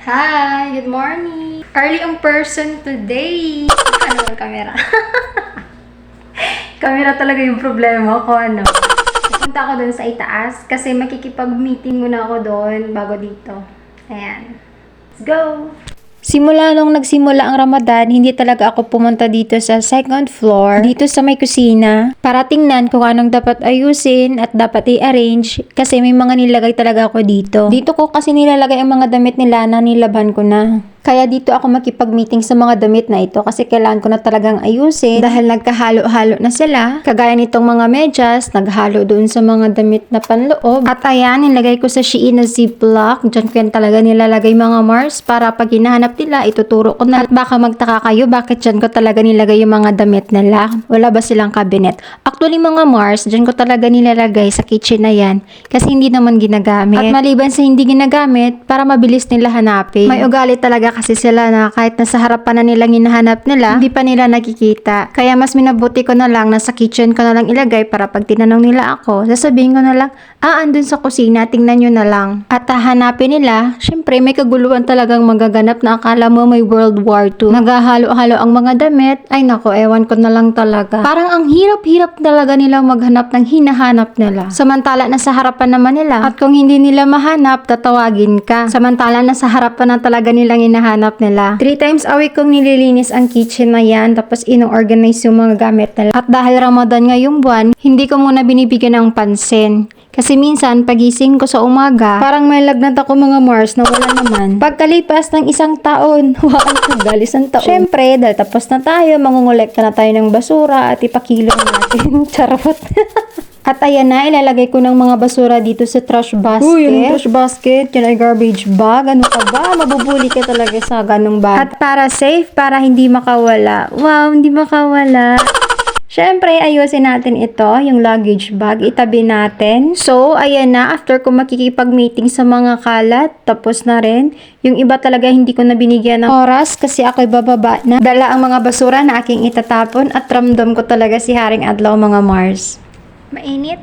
Hi! Good morning! Early in person today! Ano ang camera? camera talaga yung problema ko, ano? Punta ako doon sa itaas kasi makikipag-meeting muna ako doon bago dito. Ayan. Let's go! Simula nung nagsimula ang Ramadan, hindi talaga ako pumunta dito sa second floor, dito sa may kusina, para tingnan kung anong dapat ayusin at dapat i-arrange kasi may mga nilagay talaga ako dito. Dito ko kasi nilalagay ang mga damit nila na nilabhan ko na. Kaya dito ako makipag-meeting sa mga damit na ito kasi kailangan ko na talagang ayusin dahil nagkahalo-halo na sila. Kagaya nitong mga medyas, naghalo doon sa mga damit na panloob. At ayan, nilagay ko sa Shein na ziplock. Diyan ko yan talaga nilalagay mga Mars para pag hinahanap nila, ituturo ko na. At baka magtaka kayo bakit dyan ko talaga nilagay yung mga damit nila. Wala ba silang cabinet? Actually mga Mars, dyan ko talaga nilalagay sa kitchen na yan kasi hindi naman ginagamit. At maliban sa hindi ginagamit, para mabilis nila hanapin. May ugali talaga kasi sila na kahit nasa harapan na nilang hinahanap nila, hindi pa nila nakikita. Kaya mas minabuti ko na lang na sa kitchen ko na lang ilagay para pag tinanong nila ako, sasabihin ko na lang, ah, andun sa kusina, tingnan nyo na lang. At hahanapin nila, syempre may kaguluhan talagang magaganap na akala mo may World War II. Naghahalo-halo ang mga damit, ay nako, ewan ko na lang talaga. Parang ang hirap-hirap talaga nilang maghanap ng hinahanap nila. Samantala na sa harapan naman nila, at kung hindi nila mahanap, tatawagin ka. Samantala na sa harapan na talaga nilang hinahanap nila. Three times a week kong nililinis ang kitchen na yan, tapos ino-organize yung mga gamit nila. At dahil Ramadan ngayong buwan, hindi ko muna binibigyan ng pansin. Kasi minsan, pagising ko sa umaga, parang may lagnat ako mga Mars na wala naman. Pagkalipas ng isang taon, waan ko gal, isang taon. Siyempre, dahil tapos na tayo, mangungulekta na tayo ng basura at ipakilo natin. Charot. At ayan na, ilalagay ko ng mga basura dito sa trash basket. Uy, yung trash basket, yun ay garbage bag. Ano ka ba? Mabubuli ka talaga sa ganong bag. At para safe, para hindi makawala. Wow, hindi makawala. Siyempre, ayusin natin ito, yung luggage bag, itabi natin. So, ayan na, after ko makikipag-meeting sa mga kalat, tapos na rin. Yung iba talaga hindi ko na binigyan ng oras kasi ako'y bababa na. Dala ang mga basura na aking itatapon at ramdam ko talaga si Haring Adlaw mga Mars. Mainit?